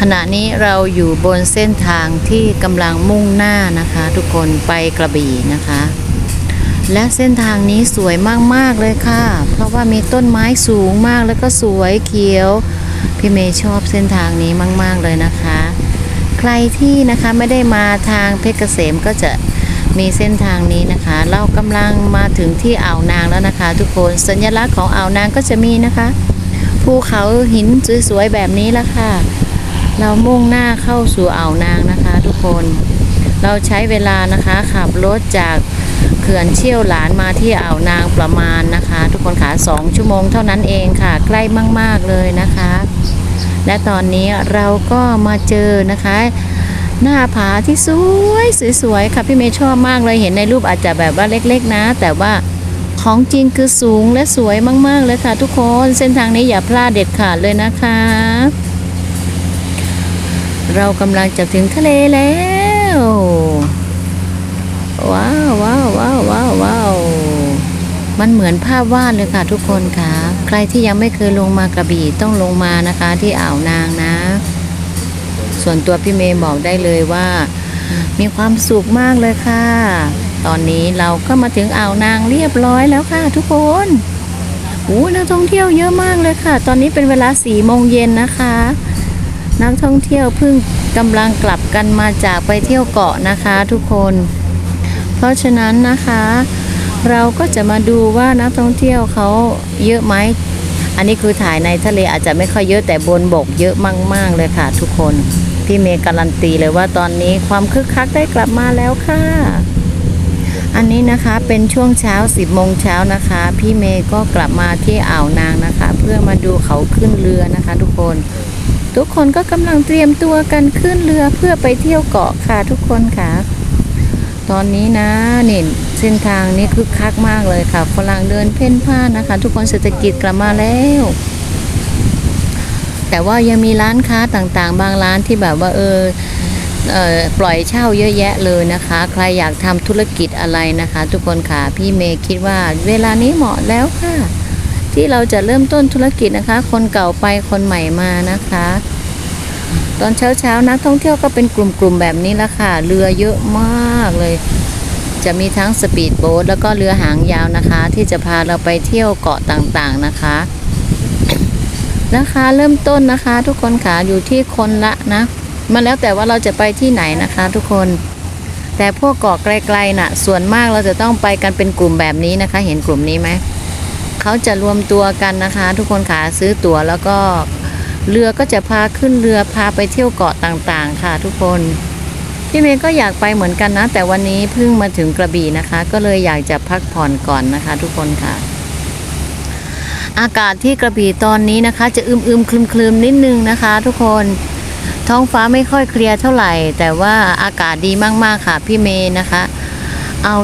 ขณะนี้เราอยู่บนเส้นทางที่กำลังมุ่งหน้านะคะ ทุกคนไปกระบี่นะคะ และเส้นทางนี้สวยมาก ๆ เลยค่ะ เพราะว่ามีต้นไม้สูงมากแล้วก็สวยเขียว พี่เมย์ชอบเส้นทางนี้มาก ๆ เลยนะคะ ใครที่นะคะไม่ได้มาทางเพชรเกษมก็จะมีเส้นทางนี้นะคะ เรากำลังมาถึงที่อ่าวนางแล้วนะคะ ทุกคนสัญลักษณ์ของอ่าวนางก็จะมีนะคะ ภูเขาหินสวยๆแบบนี้ละค่ะ เรามุ่งหน้าเข้าสู่อ่าวนางนะคะ ทุกคน เราใช้เวลานะคะขับรถจากเขื่อนเชี่ยวหลานมาที่อ่าวนางประมาณนะคะ ทุกคนค่ะสองชั่วโมงเท่านั้นเองค่ะ ใกล้มาก ๆเลยนะคะ และตอนนี้เราก็มาเจอนะคะ หน้าผาที่สวยสวยๆค่ะพี่เมย์ชอบมากเลยเห็นในรูปอาจจะแบบว่าเล็ก ๆ นะ แต่ว่าของจริงคือสูงและสวยมาก ๆ เลยค่ะทุกคน เส้นทางนี้อย่าพลาดเด็ดขาดเลยนะคะ เรากำลังจะถึงทะเลแล้ว ว้าวว้าวว้าวว้าววาวมันเหมือนภาพวาดเลยค่ะทุกคนค่ะ ใครที่ยังไม่เคยลงมากระบี่ต้องลงมานะคะ ที่อ่าวนางนะ ส่วนตัวพี่เมย์บอกได้เลยว่า มีความสุขมากเลยค่ะ ตอนนี้เราก็มาถึงอ่าวนางเรียบร้อยแล้วค่ะ ทุกคนโอ้นักท่องเที่ยวเยอะมากเลยค่ะ ตอนนี้เป็นเวลาสี่โมงเย็นนะคะ นักท่องเที่ยวเพิ่งกำลังกลับกันมาจากไปเที่ยวเกาะนะคะทุกคน เพราะฉะนั้นนะคะ เราก็จะมาดูว่านักท่องเที่ยวเขาเยอะไหม อันนี้คือถ่ายในทะเลอาจจะไม่ค่อยเยอะแต่บนบกเยอะมาก ๆ เลยค่ะ ทุกคนพี่เมย์การันตีเลยว่าตอนนี้ความคึกคักได้กลับมาแล้วค่ะ อันนี้นะคะเป็นช่วงเช้า 10โมงเช้านะคะ พี่เมย์ก็กลับมาที่อ่าวนางนะคะ เพื่อมาดูเขาขึ้นเรือนะคะ ทุกคน ทุกคนก็กำลังเตรียมตัวกันขึ้นเรือเพื่อไปเที่ยวเกาะค่ะทุกคนค่ะ ตอนนี้นะนี่เส้นทางนี้คึกคักมากเลยค่ะฝรั่งเดินเพ่นพ่านนะคะ ทุกคนเศรษฐกิจกลับมาแล้ว แต่ว่ายังมีร้านค้าต่างๆ บางร้านที่แบบว่าเออเออปล่อยเช่าเยอะแยะเลยนะคะ ใครอยากทำธุรกิจอะไรนะคะ ทุกคนค่ะ พี่เมย์คิดว่าเวลานี้เหมาะแล้วค่ะ ที่เราจะเริ่มต้นธุรกิจนะคะ คนเก่าไปคนใหม่มานะคะ ตอนเช้าเช้าๆนักท่องเที่ยวก็เป็นกลุ่มๆแบบนี้ละค่ะ เรือเยอะมากเลย จะมีทั้งสปีดโบ๊ทแล้วก็เรือหางยาวนะคะ ที่จะพาเราไปเที่ยวเกาะต่างๆนะคะราคาเริ่มต้นนะคะ ทุกคนค่ะอยู่ที่คนละนะมันแล้วแต่ว่าเราจะไปที่ไหนนะคะ ทุกคน แต่พวกเกาะไกลๆน่ะ ส่วนมากเราจะต้องไปกันเป็นกลุ่มแบบนี้นะคะ เห็นกลุ่มนี้ไหม เขาจะรวมตัวกันนะคะ ทุกคนค่ะซื้อตั๋วแล้วก็เรือก็จะพาขึ้นเรือพาไปเที่ยวเกาะต่างๆ ค่ะ ทุกคนพี่เมย์ก็อยากไปเหมือนกันนะ แต่วันนี้เพิ่งมาถึงกระบี่นะคะ ก็เลยอยากจะพักผ่อนก่อนนะคะ ทุกคนค่ะ อากาศที่กระบี่ตอนนี้นะคะ จะอึมอึมๆคลึมคลึมๆนิดนึงนะคะ ทุกคนท้องฟ้าไม่ค่อยเคลียร์เท่าไหร่ แต่ว่าอากาศดีมากๆค่ะพี่เมย์นะคะ เอา